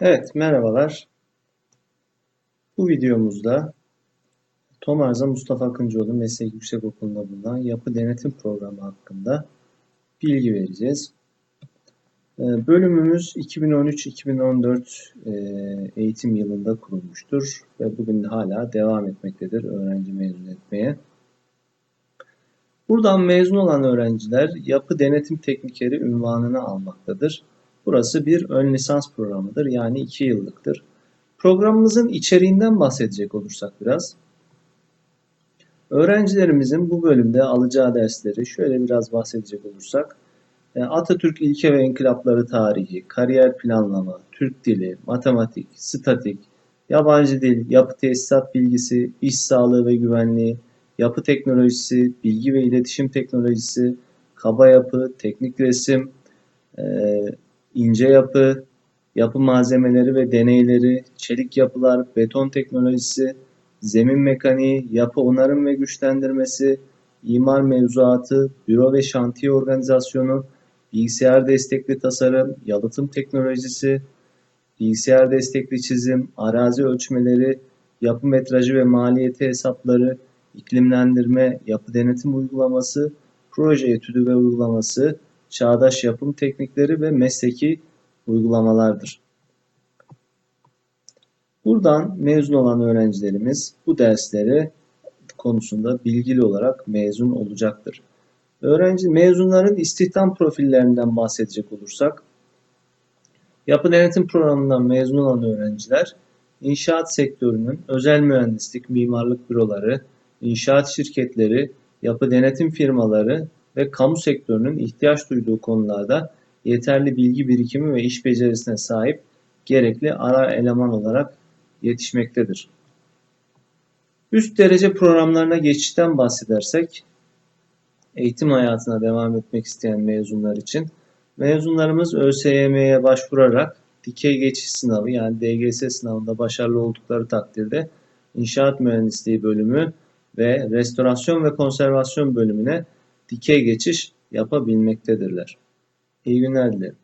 Evet, merhabalar. Bu videomuzda Tom Arza Mustafa Akıncıoğlu Meslek Yüksekokulu'nda bulunan Yapı Denetim Programı hakkında bilgi vereceğiz. Ee, Bölümümüz 2013-2014 e, eğitim yılında kurulmuştur ve bugün de hala devam etmektedir öğrenci mezun etmeye. Buradan mezun olan öğrenciler yapı denetim teknikeri ünvanını almaktadır. Burası bir ön lisans programıdır yani 2 yıllıktır. Programımızın içeriğinden bahsedecek olursak biraz. Öğrencilerimizin bu bölümde alacağı dersleri şöyle biraz bahsedecek olursak. e, Atatürk İlke ve İnkılapları Tarihi, Kariyer Planlama, Türk Dili, Matematik, Statik, Yabancı Dil, Yapı Tesisat Bilgisi, İş Sağlığı ve Güvenliği, Yapı Teknolojisi, Bilgi ve İletişim Teknolojisi, Kaba Yapı, Teknik Resim, e, ince yapı, yapı malzemeleri ve deneyleri, çelik yapılar, beton teknolojisi, zemin mekaniği, yapı onarım ve güçlendirmesi, imar mevzuatı, büro ve şantiye organizasyonu, bilgisayar destekli tasarım, yalıtım teknolojisi, bilgisayar destekli çizim, arazi ölçmeleri, yapı metrajı ve maliyeti hesapları, iklimlendirme, yapı denetim uygulaması, proje etüdü ve uygulaması, çağdaş yapım teknikleri ve mesleki uygulamalardır. Buradan mezun olan öğrencilerimiz bu dersleri konusunda bilgili olarak mezun olacaktır. Öğrenci mezunların istihdam profillerinden bahsedecek olursak, yapı denetim programından mezun olan öğrenciler, inşaat sektörünün özel mühendislik, mimarlık büroları, inşaat şirketleri, yapı denetim firmaları ve kamu sektörünün ihtiyaç duyduğu konularda yeterli bilgi birikimi ve iş becerisine sahip gerekli ara eleman olarak yetişmektedir. Üst derece programlarına geçişten bahsedersek, eğitim hayatına devam etmek isteyen mezunlar için mezunlarımız ÖSYM'ye başvurarak dikey geçiş sınavı yani DGS sınavında başarılı oldukları takdirde inşaat mühendisliği bölümü ve restorasyon ve konservasyon bölümüne dikey geçiş yapabilmektedirler. İyi günler dilerim.